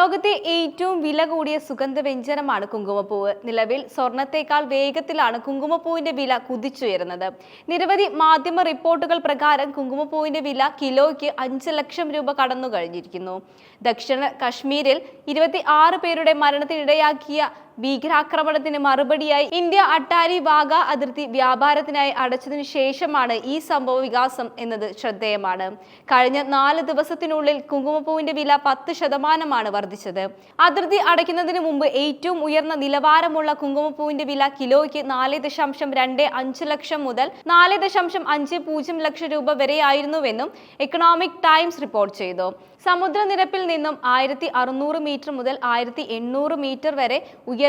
ലോകത്തെ ഏറ്റവും വില കൂടിയ സുഗന്ധവ്യഞ്ജനമാണ് കുങ്കുമപ്പൂവ് നിലവിൽ സ്വർണത്തേക്കാൾ വേഗത്തിലാണ് കുങ്കുമപ്പൂവിന്റെ വില കുതിച്ചുയരുന്നത്. നിരവധി മാധ്യമ റിപ്പോർട്ടുകൾ പ്രകാരം കുങ്കുമപ്പൂവിന്റെ വില കിലോയ്ക്ക് അഞ്ച് ലക്ഷം രൂപ കടന്നു കഴിഞ്ഞിരിക്കുന്നു ദക്ഷിണ കശ്മീരിൽ ഇരുപത്തി ആറ് പേരുടെ മരണത്തിനിടയാക്കിയ ഭീകരാക്രമണത്തിന് മറുപടിയായി ഇന്ത്യ അട്ടാരി വാഗ അതിർത്തി വ്യാപാരത്തിനായി അടച്ചതിനു ശേഷമാണ് ഈ സംഭവ വികാസം എന്നത് ശ്രദ്ധേയമാണ്. കഴിഞ്ഞ നാല് ദിവസത്തിനുള്ളിൽ കുങ്കുമപ്പൂവിന്റെ വില പത്ത് ശതമാനമാണ് വർദ്ധിച്ചത്. അതിർത്തി അടയ്ക്കുന്നതിന് മുമ്പ് ഏറ്റവും ഉയർന്ന നിലവാരമുള്ള കുങ്കുമപ്പൂവിന്റെ വില കിലോയ്ക്ക് നാല് ദശാംശം രണ്ട് അഞ്ച് ലക്ഷം മുതൽ നാല് ദശാംശം അഞ്ച് പൂജ്യം ലക്ഷം രൂപ വരെയായിരുന്നുവെന്നും എക്കണോമിക് ടൈംസ് റിപ്പോർട്ട് ചെയ്തു. സമുദ്രനിരപ്പിൽ നിന്നും ആയിരത്തി അറുന്നൂറ് മീറ്റർ മുതൽ ആയിരത്തി എണ്ണൂറ് മീറ്റർ വരെ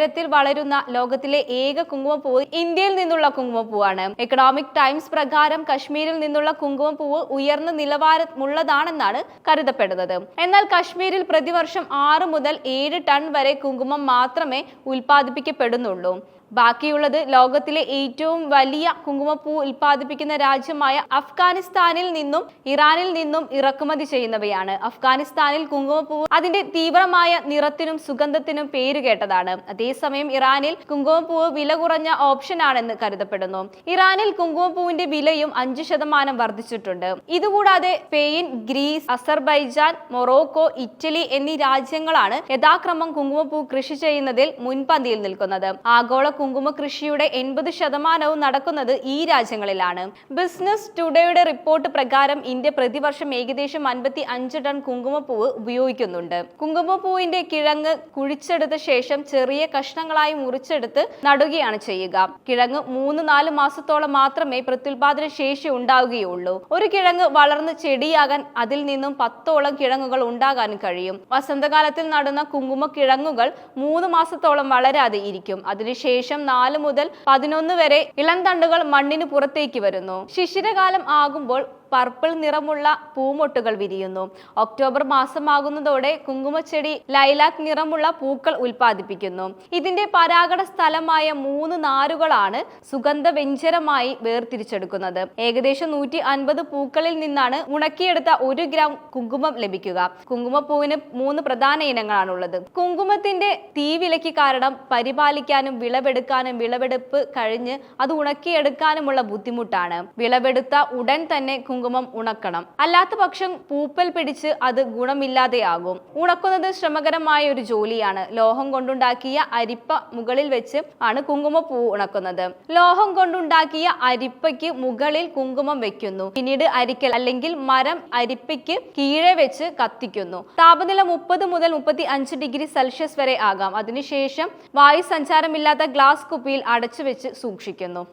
ഉയരത്തിൽ വളരുന്ന ലോകത്തിലെ ഏക കുങ്കുമപ്പൂവ് ഇന്ത്യയിൽ നിന്നുള്ള കുങ്കുമപ്പൂവാണ്. എക്കണോമിക് ടൈംസ് പ്രകാരം കശ്മീരിൽ നിന്നുള്ള കുങ്കുമപ്പൂവ് ഉയർന്ന നിലവാരമുള്ളതാണെന്നാണ് കരുതപ്പെടുന്നത്. എന്നാൽ കശ്മീരിൽ പ്രതിവർഷം ആറ് മുതൽ ഏഴ് ടൺ വരെ കുങ്കുമം മാത്രമേ ഉൽപ്പാദിപ്പിക്കപ്പെടുന്നുള്ളൂ. ബാക്കിയുള്ളത് ലോകത്തിലെ ഏറ്റവും വലിയ കുങ്കുമപ്പൂ ഉൽപ്പാദിപ്പിക്കുന്ന രാജ്യമായ അഫ്ഗാനിസ്ഥാനിൽ നിന്നും ഇറാനിൽ നിന്നും ഇറക്കുമതി ചെയ്യുന്നവയാണ്. അഫ്ഗാനിസ്ഥാനിൽ കുങ്കുമപ്പൂ അതിന്റെ തീവ്രമായ നിറത്തിനും സുഗന്ധത്തിനും പേരുകേട്ടതാണ് അതേസമയം ഇറാനിൽ കുങ്കുമപ്പൂവ് വില കുറഞ്ഞ ഓപ്ഷനാണെന്ന് കരുതപ്പെടുന്നു. ഇറാനിൽ കുങ്കുമപ്പൂവിന്റെ വിലയും അഞ്ചു ശതമാനം വർദ്ധിച്ചിട്ടുണ്ട്. ഇതുകൂടാതെ Spain Greece Azerbaijan Morocco Italy എന്നീ രാജ്യങ്ങളാണ് യഥാക്രമം കുങ്കുമപ്പൂ കൃഷി ചെയ്യുന്നതിൽ മുൻപന്തിയിൽ നിൽക്കുന്നത്. ആഗോള കുങ്കുമ കൃഷിയുടെ എൺപത് ശതമാനവും നടക്കുന്നത് ഈ രാജ്യങ്ങളിലാണ്. ബിസിനസ് ടുഡേയുടെ റിപ്പോർട്ട് പ്രകാരം ഇന്ത്യ പ്രതിവർഷം ഏകദേശം അൻപത്തി അഞ്ച് ടൺ കുങ്കുമപ്പൂവ് ഉപയോഗിക്കുന്നുണ്ട്. കുങ്കുമപ്പൂവിന്റെ കിഴങ്ങ് കുഴിച്ചെടുത്ത ശേഷം ചെറിയ കഷ്ണങ്ങളായി മുറിച്ചെടുത്ത് നടുകയാണ് ചെയ്യുക. കിഴങ്ങ് മൂന്ന് നാല് മാസത്തോളം മാത്രമേ പ്രത്യുൽപാദന ശേഷി ഉണ്ടാവുകയുള്ളൂ. ഒരു കിഴങ്ങ് വളർന്ന് ചെടിയാകാൻ അതിൽ നിന്നും പത്തോളം കിഴങ്ങുകൾ ഉണ്ടാകാനും കഴിയും. വസന്തകാലത്തിൽ നടുന്ന കുങ്കുമ കിഴങ്ങുകൾ മൂന്ന് മാസത്തോളം വളരാതെ ഇരിക്കും. അതിനുശേഷം നാല് മുതൽ പതിനൊന്ന് വരെ ഇളം തണ്ടുകൾ മണ്ണിന് പുറത്തേക്ക് വരുന്നു. ശിശിരകാലം ആകുമ്പോൾ പർപ്പിൾ നിറമുള്ള പൂമൊട്ടുകൾ വിരിയുന്നു. ഒക്ടോബർ മാസമാകുന്നതോടെ കുങ്കുമച്ചെടി ലൈലാക് നിറമുള്ള പൂക്കൾ ഉൽപ്പാദിപ്പിക്കുന്നു. ഇതിന്റെ പരാഗണ സ്ഥലമായ മൂന്ന് നാരുകളാണ് സുഗന്ധ വ്യഞ്ജനമായി വേർതിരിച്ചെടുക്കുന്നത്. ഏകദേശം നൂറ്റി അൻപത് പൂക്കളിൽ നിന്നാണ് ഉണക്കിയെടുത്ത ഒരു ഗ്രാം കുങ്കുമം ലഭിക്കുക. കുങ്കുമപ്പൂവിന് മൂന്ന് പ്രധാന ഇനങ്ങളാണുള്ളത്. കുങ്കുമത്തിന്റെ തീവിലയ്ക്ക് കാരണം പരിപാലിക്കാനും വിളവെടുക്കാനും വിളവെടുപ്പ് കഴിഞ്ഞ് അത് ഉണക്കിയെടുക്കാനുമുള്ള ബുദ്ധിമുട്ടാണ്. വിളവെടുത്ത ഉടൻ തന്നെ കുങ്കുമം ഉണക്കണം. അല്ലാത്ത പക്ഷം പൂപ്പൽ പിടിച്ച് അത് ഗുണമില്ലാതെയാകും. ഉണക്കുന്നത് ശ്രമകരമായ ഒരു ജോലിയാണ്. ലോഹം കൊണ്ടുണ്ടാക്കിയ അരിപ്പ മുകളിൽ വെച്ച് ആണ് കുങ്കുമപ്പൂ ഉണക്കുന്നത്. ലോഹം കൊണ്ടുണ്ടാക്കിയ അരിപ്പയ്ക്ക് മുകളിൽ കുങ്കുമം വെക്കുന്നു. പിന്നീട് അരിക്കൽ അല്ലെങ്കിൽ മരം അരിപ്പയ്ക്ക് കീഴെ വെച്ച് കത്തിക്കുന്നു. താപനില മുപ്പത് മുതൽ മുപ്പത്തി അഞ്ച് ഡിഗ്രി സെൽഷ്യസ് വരെ ആകാം. അതിനുശേഷം വായു സഞ്ചാരമില്ലാത്ത ഗ്ലാസ് കുപ്പിയിൽ അടച്ചു വെച്ച് സൂക്ഷിക്കുന്നു.